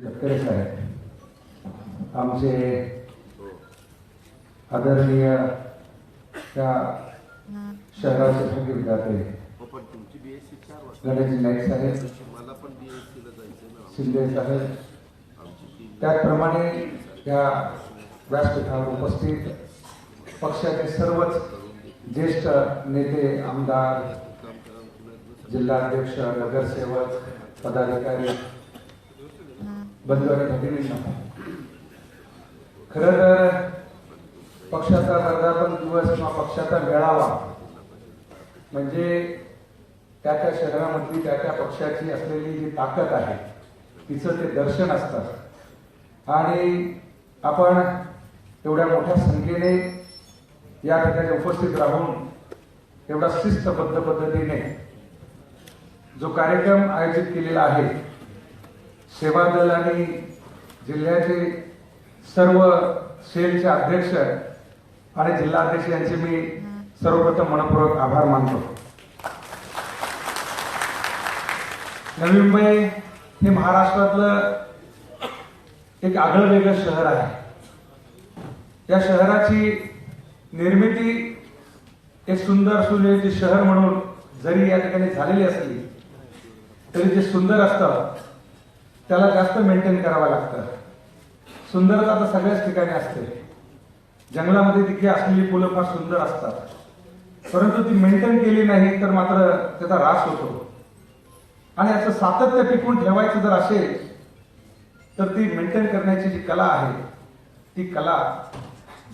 तटकरे साहेब आमचे आदरणीय त्या शहराचे भाग्य विधाते पण गणेश नाईक साहेब शिंदे साहेब त्याचप्रमाणे या व्यासपीठावर उपस्थित पक्षाचे सर्वच ज्येष्ठ नेते आमदार जिल्हाध्यक्ष नगरसेवक पदाधिकारी बंधू आणि खरं तर पक्षाचा वर्धापन दिवस किंवा पक्षाचा मेळावा म्हणजे त्या त्या शहरामधली त्या त्या पक्षाची असलेली जी ताकद आहे तिचं ते दर्शन असतं. आणि आपण एवढ्या मोठ्या संख्येने या ठिकाणी उपस्थित राहून एवढा शिस्तबद्ध पद्धतीने जो कार्यक्रम आयोजित केलेला आहे सेवा दल आणि जिल्ह्याचे सर्व सेलचे अध्यक्ष आणि जिल्हाध्यक्ष यांचे मी सर्वप्रथम मनपूर्वक आभार मानतो. नवी मुंबई हे महाराष्ट्रातलं एक आगळं वेगळं शहर आहे. या शहराची निर्मिती एक सुंदर सुनियोजित शहर म्हणून जरी या ठिकाणी झालेली असली तरी ते सुंदर असतं. त्याला जास्त मेंटेन करावं लागतं. सुंदरता तर सगळ्याच ठिकाणी असते. जंगलामध्ये तिथे असलेली फुलं फार सुंदर असतात. परंतु ती मेंटेन केली नाही तर मात्र त्याचा ऱ्हास होतो. आणि याचं सातत्य टिकून ठेवायचं जर असेल तर ती मेंटेन करण्याची जी कला आहे ती कला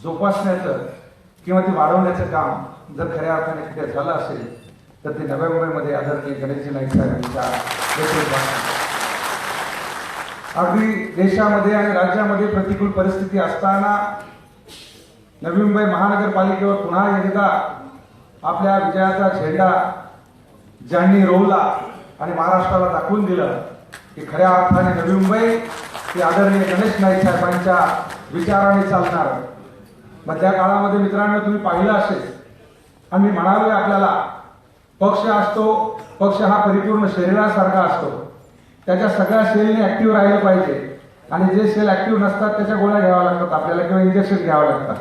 जोपासण्याचं किंवा ती वाढवण्याचं काम जर खऱ्या अर्थाने कुठे झालं असेल तर ते नव्या मुंबईमध्ये आदरणीय गणेशजी नाईक साहेब यांच्या अगदी देशामध्ये आणि राज्यामध्ये प्रतिकूल परिस्थिती असताना नवी मुंबई महानगरपालिकेवर पुन्हा एकदा आपल्या विजयाचा झेंडा ज्यांनी रोवला आणि महाराष्ट्राला दाखवून दिलं की खऱ्या अर्थाने नवी मुंबई ही आदरणीय गणेश नाईक साहेबांच्या विचाराने चालणार. मधल्या काळामध्ये मित्रांनो तुम्ही पाहिलं असेल आम्ही म्हणालोय आपल्याला पक्ष असतो पक्ष हा परिपूर्ण शरीरासारखा असतो. त्याच्या सगळ्या सेलने ऍक्टिव्ह राहिलं पाहिजे. आणि जे सेल ऍक्टिव्ह नसतात त्याच्या गोळ्या घ्याव्या लागतात. आपल्याला किंवा इंजेक्शन घ्यावं लागतात.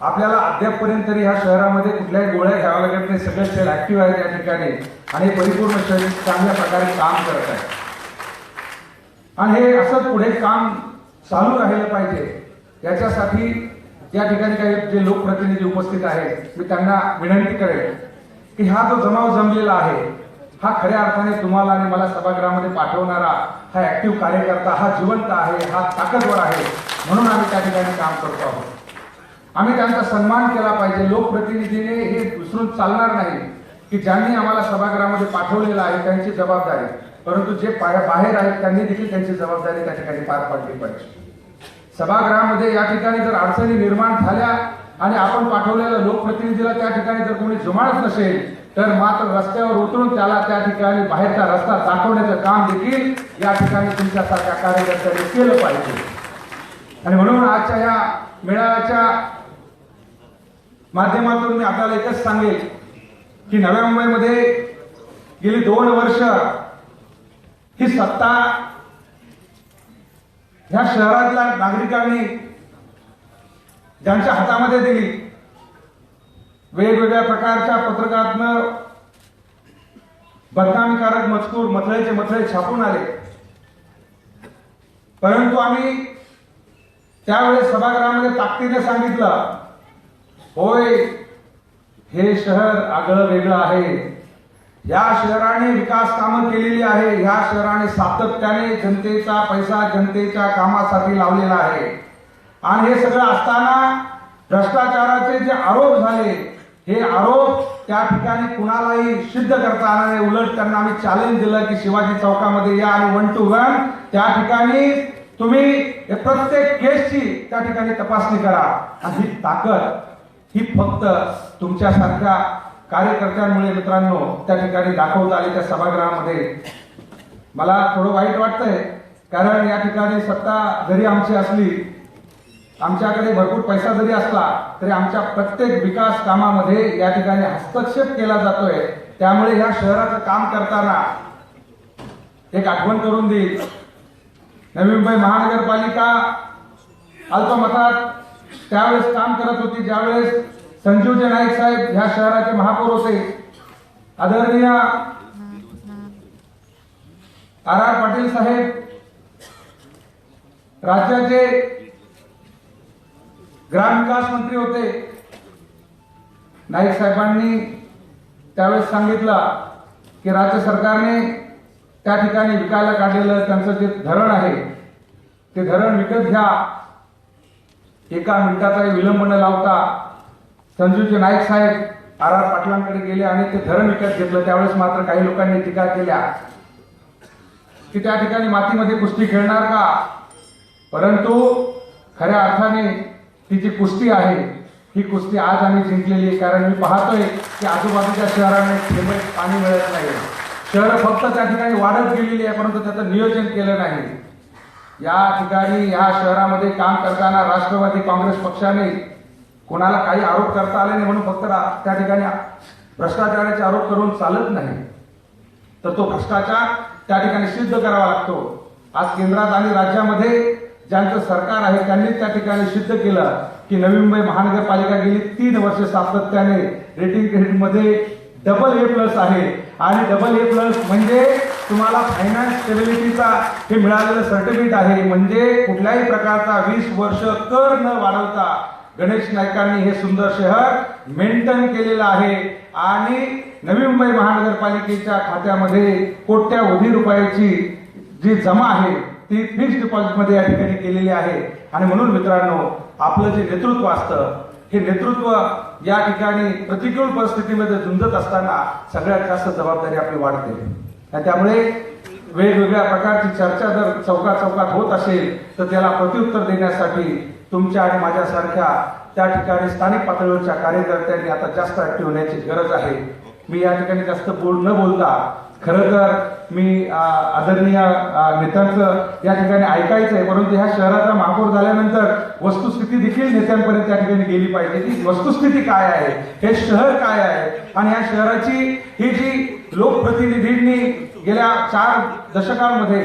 आपल्याला अद्यापपर्यंत तरी ह्या शहरामध्ये कुठल्याही गोळ्या घ्याव्या लागत नाही. सगळे सेल ऍक्टिव्ह आहेत या ठिकाणी. आणि परिपूर्ण शरीर चांगल्या प्रकारे काम करत आहे. आणि हे असंच पुढे काम चालू राहिलं पाहिजे. याच्यासाठी या ठिकाणी काही जे लोकप्रतिनिधी उपस्थित आहेत मी त्यांना विनंती करेन की हा जो जमाव जमलेला आहे हा खऱ्या अर्थाने तुम्हाला आणि मला सभागृहामध्ये पाठवणारा हा ऍक्टिव्ह कार्यकर्ता हा जिवंत आहे हा ताकदवर आहे म्हणून आम्ही त्या ठिकाणी काम करतो आहोत. आम्ही त्यांचा सन्मान केला पाहिजे. लोकप्रतिनिधीने हे विसरून चालणार नाही की ज्यांनी आम्हाला सभागृहामध्ये पाठवलेलं आहे त्यांची जबाबदारी. परंतु जे बाहेर आहेत त्यांनी देखील त्यांची जबाबदारी त्या ठिकाणी पार पाडली पाहिजे. सभागृहामध्ये या ठिकाणी जर अडचणी निर्माण झाल्या आणि आपण पाठवलेल्या लोकप्रतिनिधीला त्या ठिकाणी जर कोणी जुमानत नसेल तर मात्र रस्त्यावर उतरून त्याला त्या ठिकाणी बाहेरचा रस्ता दाखवण्याचं काम देखील या ठिकाणी तुमच्यासारख्या कार्यकर्त्यांनी केलं पाहिजे. आणि म्हणून आजच्या या मेळाव्याच्या माध्यमातून मी आपल्याला एकच सांगेल की नव्या मुंबईमध्ये गेली दोन वर्ष ही सत्ता ह्या शहरातल्या नागरिकांनी ज्यांच्या हातामध्ये दिली वेगवेगळ्या प्रकारच्या पत्रकातनं बदनामीकारक मजकूर मथळेचे मथळे छापून आले. परंतु आम्ही त्यावेळेस सभागृहामध्ये ताकदीने सांगितलं होय हे शहर आगळं वेगळं आहे. या शहराने विकास कामं केलेली आहे. या शहराने सातत्याने जनतेचा पैसा जनतेच्या कामासाठी लावलेला आहे. आणि हे सगळं असताना भ्रष्टाचाराचे जे आरोप झाले हे आरोप त्या ठिकाणी कुणालाही सिद्ध करता आला नाही. उलट त्यांना आम्ही चॅलेंज दिलं की शिवाजी चौकामध्ये या आणि वन टू वन त्या ठिकाणी तुम्ही प्रत्येक केसची त्या ठिकाणी तपासणी करा. आणि ही ताकद ही फक्त तुमच्यासारख्या कार्यकर्त्यांमुळे मित्रांनो त्या ठिकाणी दाखवता आली त्या सभागृहामध्ये. मला थोडं वाईट वाटतंय कारण या ठिकाणी सत्ता जरी आमची असली आमच्याकडे भरपूर पैसा जरी असला तरी आमच्या प्रत्येक विकास कामामध्ये या ठिकाणी हस्तक्षेप केला जातोय. त्यामुळे ह्या शहराचं काम करताना एक आठवण करून देईल नवी मुंबई महानगरपालिका अल्पमतात त्यावेळेस काम करत होती ज्यावेळेस संजीवजी नाईक साहेब ह्या शहराचे महापौर होते. आदरणीय आर आर पाटील साहेब राज्याचे ग्रामविकास मंत्री होते. नाईक साहेबांनी त्यावेळेस सांगितलं की राज्य सरकारने त्या ठिकाणी विकायला काढलेलं त्यांचं जे धरण आहे ते धरण विकत घ्या. एका मिनिटाचाही विलंब न लावता संजूजी नाईक साहेब आर आर पाटलांकडे गेले आणि ते धरण विकत घेतलं. त्यावेळेस मात्र काही लोकांनी टीका केल्या. की त्या ठिकाणी मातीमध्ये कुस्ती खेळणार का? परंतु खऱ्या अर्थाने ती जी कुस्ती आहे ही कुस्ती आज आम्ही जिंकलेली आहे. कारण मी पाहतोय की आजूबाजूच्या शहरांना थेंब पाणी मिळत नाही. शहरं फक्त त्या ठिकाणी वाढत गेलेली आहे परंतु त्याचं नियोजन केलं नाही. या ठिकाणी या शहरामध्ये काम करताना राष्ट्रवादी काँग्रेस पक्षाने कोणाला काही आरोप करता आले नाही म्हणून फक्त त्या ठिकाणी भ्रष्टाचाराचे आरोप करून चालत नाही. तर तो भ्रष्टाचार त्या ठिकाणी सिद्ध करावा लागतो. आज केंद्रात आणि राज्यामध्ये ज्यांचं सरकार आहे त्यांनी त्या ठिकाणी सिद्ध केलं की नवी मुंबई महानगरपालिका गेली तीन वर्ष सातत्याने रेटिंग क्रेडिटमध्ये डबल ए प्लस आहे. आणि डबल ए प्लस म्हणजे तुम्हाला फायनान्स स्टेबिलिटीचा हे मिळालेलं सर्टिफिकेट आहे. म्हणजे कुठल्याही प्रकारचा वीस वर्ष कर न वाढवता गणेश नायकांनी हे सुंदर शहर मेंटेन केलेलं आहे. आणि नवी मुंबई महानगरपालिकेच्या खात्यामध्ये कोट्यावधी रुपयाची जी जमा आहे ती फिक्स डिपॉझिटमध्ये या ठिकाणी केलेली आहे. आणि म्हणून मित्रांनो आपलं जे नेतृत्व असतं हे नेतृत्व या ठिकाणी प्रतिकूल परिस्थितीमध्ये झुंजत असताना सगळ्यात जास्त जबाबदारी आपली वाढते. आणि त्यामुळे वेगवेगळ्या प्रकारची चर्चा जर चौकात चौकात होत असेल तर त्याला प्रत्युत्तर देण्यासाठी तुमच्या आणि माझ्यासारख्या त्या ठिकाणी स्थानिक पातळीवरच्या कार्यकर्त्यांनी आता जास्त ऍक्टिव्ह होण्याची गरज आहे. मी या ठिकाणी जास्त बोल न बोलता खरं तर मी आदरणीय नेत्यांचं या ठिकाणी ऐकायचं आहे परंतु ह्या शहराचा महापौर झाल्यानंतर वस्तुस्थिती देखील नेत्यांपर्यंत त्या ठिकाणी गेली पाहिजे. की वस्तुस्थिती काय आहे? हे शहर काय आहे? आणि या शहराची ही जी लोकप्रतिनिधींनी गेल्या चार दशकांमध्ये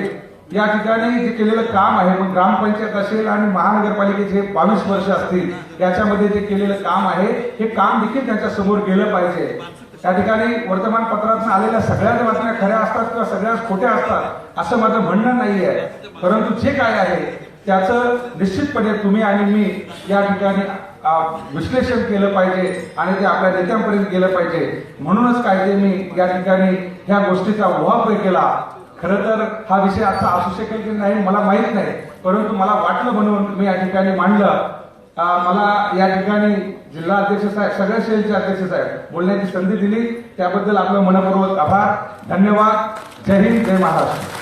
या ठिकाणी जे केलेलं काम आहे मग ग्रामपंचायत असेल आणि महानगरपालिकेचे बावीस वर्ष असतील याच्यामध्ये जे केलेलं काम आहे हे काम देखील त्यांच्यासमोर गेलं पाहिजे. त्या ठिकाणी वर्तमानपत्रात आलेल्या सगळ्याच बातम्या खऱ्या असतात किंवा सगळ्याच खोट्या असतात असं माझं म्हणणं नाही आहे परंतु जे काय आहे त्याचं निश्चितपणे तुम्ही आणि मी या ठिकाणी विश्लेषण केलं पाहिजे आणि ते आपल्या नेत्यांपर्यंत गेलं पाहिजे. म्हणूनच काय ते मी या ठिकाणी ह्या गोष्टीचा उहापोह केला. खरं तर हा विषय आता असू शकेल की नाही मला माहीत नाही. परंतु मला वाटलं म्हणून मी या ठिकाणी मांडलं. मला या ठिकाणी जिल्हा अध्यक्ष साहेब सगळ्या शैलीचे अध्यक्ष साहेब बोलण्याची संधी दिली. त्याबद्दल आपलं मनपूर्वक आभार. धन्यवाद. जय हिंद जय महाराष्ट्र.